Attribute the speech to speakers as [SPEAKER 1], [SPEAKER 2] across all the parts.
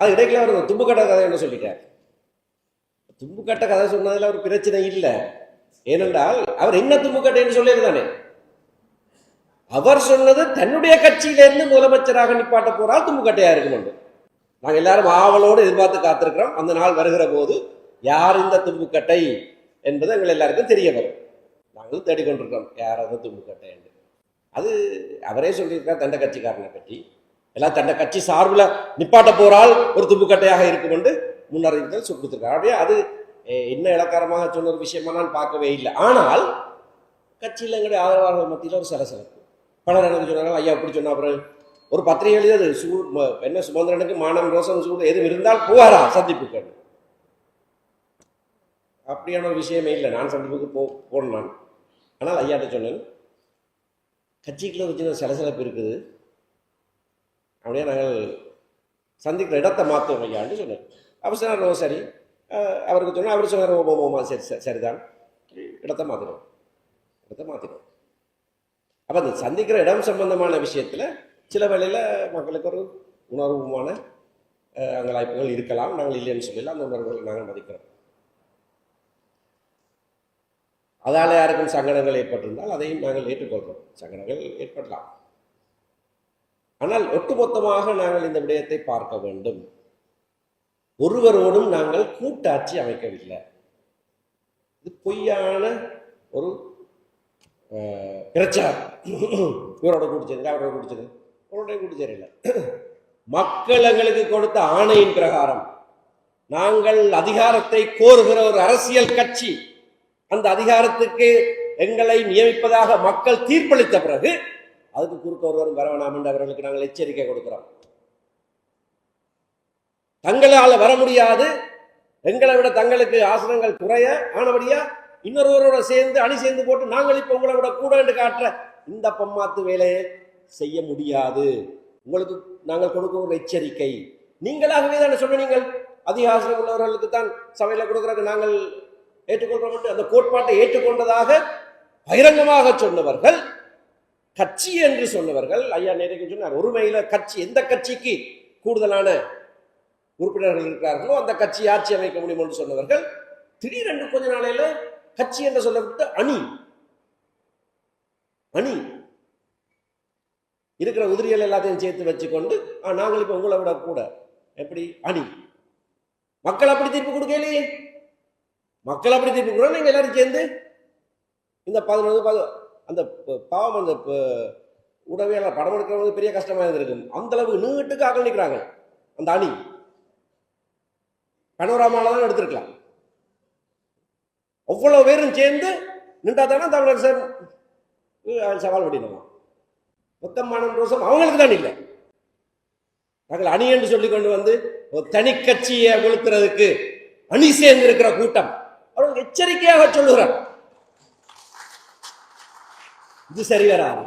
[SPEAKER 1] அது இடையில அவர் தும்புக்கட்ட கதை என்ன சொல்லிட்டார். தும்புக்கட்ட கதை சொன்னதில் ஒரு பிரச்சனை இல்லை. ஏனென்றால் அவர் என்ன தும்புக்கட்டைன்னு சொல்லியிருந்தானே. அவர் சொன்னது தன்னுடைய கட்சியிலேருந்து முதலமைச்சராக நிப்பாட்ட போறால் தும்புக்கட்டையா இருக்கும் நாங்கள் எல்லாரும் ஆவலோடு எதிர்பார்த்து காத்திருக்கிறோம். அந்த நாள் வருகிற போது யார் இந்த தும்புக்கட்டை என்பது எங்கள் எல்லாருக்கும் தெரிய வரும். நாங்களும் தேடிக்கொண்டிருக்கிறோம். யார் அந்த தும்புக்கட்டை என்று. அது அவரே சொல்லியிருக்கார் தண்ட கட்சிக்காரனை பற்றி. எல்லாம் தண்ட கட்சி சார்பில் நிப்பாட்ட போறால் ஒரு துப்புக்கட்டையாக இருக்கும் என்று முன்னறிவித்தல் சொல்லி அப்படியே அது என்ன இலக்காரமாக சொன்ன ஒரு விஷயமா நான் பார்க்கவே இல்லை. ஆனால் கட்சியில் எங்களுடைய ஆதரவாளர்கள் மத்தியில் ஒரு சலசலப்பு பலர் எனக்கு சொன்னாங்க? ஐயா அப்படி சொன்னா அப்புறம் ஒரு பத்திரிகை எழுதியது சூ என்ன சுமந்திரனுக்கு மானம் ரோசம் சூடு எதுவும் இருந்தால் போவாரா சந்திப்புக்கு அப்படியான ஒரு விஷயமே இல்லை. நான் சந்திப்புக்கு போ போனேன் நான். ஆனால் ஐயாட்ட சொன்னேன். கட்சிக்குள்ள ஒரு சின்ன சலசலப்பு இருக்குது. அப்படியே நாங்கள் சந்திக்கிற இடத்தை மாற்றுவோம் ஐயான்னு சொன்னேன் அவர் சொன்னார் சரி. அவருக்கு சொன்னால் அவர் சொன்னார் ஓ ஓமா சரி சரிதான். இடத்தை மாற்றினோம் இடத்தை மாற்றினோம் அப்போ அந்த சந்திக்கிற இடம் சம்பந்தமான விஷயத்தில் சில வேளையில் மக்களுக்கு ஒரு உணர்வுமான அங்கலாய்ப்புகள் இருக்கலாம். நாங்கள் இல்லைன்னு சொல்லல அந்த உணர்வுகளை நாங்கள் மதிக்கிறோம். அதால் யாருக்கும் சங்கடங்கள் ஏற்பட்டிருந்தால் அதையும் நாங்கள் ஏற்றுக்கொள்கிறோம். சங்கடங்கள் ஏற்படலாம். ஆனால் ஒட்டுமொத்தமாக நாங்கள் இந்த விடயத்தை பார்க்க வேண்டும். ஒருவரோடும் நாங்கள் கூட்டாட்சி அமைக்கவில்லை. இது பொய்யான ஒரு பிரச்சாரம். இவரோட குடிச்சது அவரோட குடிச்சது அவரோட குடிச்சது மக்களங்களுக்கு மக்கள் எங்களுக்கு கொடுத்த ஆணையின் பிரகாரம். நாங்கள் அதிகாரத்தை கோருகிற ஒரு அரசியல் கட்சி. அந்த அதிகாரத்துக்கு எங்களை நியமிப்பதாக மக்கள் தீர்ப்பளித்த பிறகு அதுக்கு குறுக்க ஒருவரும் வர வேணாம் என்று அவர்களுக்கு நாங்கள் எச்சரிக்கை கொடுக்கிறோம். தங்களால் வர முடியாது. எங்களை விட தங்களுக்கு ஆசனங்கள் குறைய ஆனபடியா இன்னொருவரோட சேர்ந்து அணி சேர்ந்து போட்டு நாங்கள் இப்போ உங்களை விட கூட என்று காட்டுற இந்த பம்மாத்து வேலையை செய்ய முடியாது. உங்களுக்கு நாங்கள் கொடுக்கும் ஒரு எச்சரிக்கை. நீங்களாகவே தானே சொன்ன நீங்கள் அதிக ஆசனம் உள்ளவர்களுக்கு தான் சபையில் கொடுக்கறதுக்கு நாங்கள் ஏற்றுக்கொள்கிறோம் அந்த கோட்பாட்டை ஏற்றுக்கொண்டதாக பகிரங்கமாக சொன்னவர்கள் கட்சி என்று சொன்னவர்கள் ஐயா நேருக்கு சொன்னார் ஒருமையில கட்சி எந்த கட்சிக்கு கூடுதலான உறுப்பினர்கள் இருக்கிறார்களோ அந்த கட்சி ஆட்சி அமைக்க முடியும் என்று சொன்னவர்கள் திடீரென்று கொஞ்ச நாளையில கட்சி என்று சொல்லப்பட்ட அணி அணி இருக்கிற உதிரிகள் எல்லாத்தையும் சேர்த்து வச்சுக்கொண்டு நாங்கள் இப்போ உங்களை விட கூட எப்படி? அணி. மக்கள் அப்படி தீர்ப்பு கொடுக்கலையே மக்கள் அப்படி தீர்ப்பு கொடுக்க நீங்கள் எல்லாரும் சேர்ந்து? இந்த பதினொன்று பது அந்த பாவம் அந்த ப- படம் எடுக்கிறவங்க பெரிய கஷ்டமா இருந்திருக்கும். அந்த அளவு நீட்டுக்கு ஆக்கள் அந்த அணி. பனோராமாவில் தான் எடுத்திருக்கலாம். அவ்வளவு பேரும் சேர்ந்து நின்றா தானே தமிழர் சார் சவால் பண்ணிடலாம் மொத்தம் மானம் ரோசம் அவங்களுக்கு தான் இல்லை. நாங்கள் அணி என்று சொல்லி கொண்டு வந்து தனி கட்சியை வீழ்த்துறதுக்கு அணி சேர்ந்து இருக்கிற கூட்டம். அவர்கள் எச்சரிக்கையாக சொல்லுகிறார். இது சரி வராது.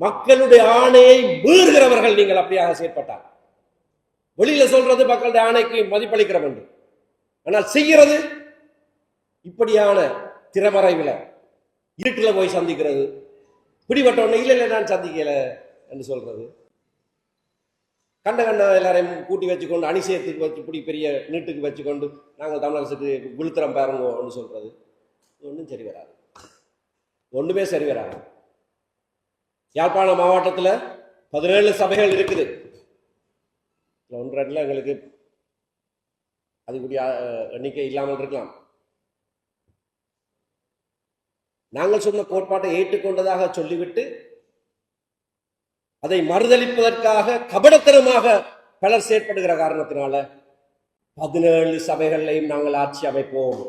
[SPEAKER 1] மக்களுடைய ஆணையை மீறுகிறவர்கள் நீங்கள் அப்படியாக செயற்பட்டார் வெளியில சொல்றது மக்களுடைய ஆணைக்கு மதிப்பளிக்கிற என்று ஆனால் செய்கிறது இப்படியான திறமறைவில் இருட்டில் போய் சந்திக்கிறது. பிடிபட்ட உடனே இல்லை இல்லை நான் சந்திக்கல என்று சொல்றது. கண்ட கண்ட எல்லாரையும் கூட்டி வச்சுக்கொண்டு அணிசேத்துக்கு வச்சு இப்படி பெரிய நீட்டுக்கு வச்சுக்கொண்டு நாங்கள் தமிழரசுக்கு விழுத்திரம் பாருங்கன்னு சொல்றது. ஒன்றும் சரி வராது. ஒன்றுமே சரி வராது யாழ்ப்பாண மாவட்டத்தில் பதினேழு சபைகள் இருக்குது. ஒன்று ரெண்டில் எங்களுக்கு அதுக்குரிய எண்ணிக்கை இல்லாமல் இருக்கலாம். நாங்கள் சொன்ன கோட்பாட்டை ஏற்றுக்கொண்டதாக சொல்லிவிட்டு அதை மறுதளிப்பதற்காக கபடத்தனமாக பலர் செயற்படுகிற காரணத்தினால பதினேழு சபைகளையும் நாங்கள் ஆட்சி அமைப்போம்.